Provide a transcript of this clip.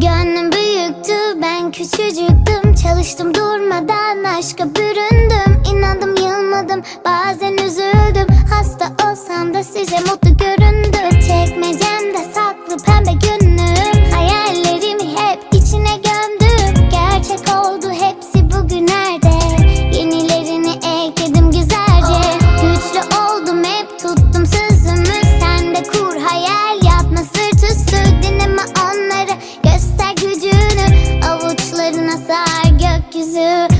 Gönlüm büyüktü ben küçücüktüm. Çalıştım durmadan aşka büründüm. İnandım yılmadım bazen üzüldüm. Hasta olsam da size mutlu göründü Çekmecemde gün it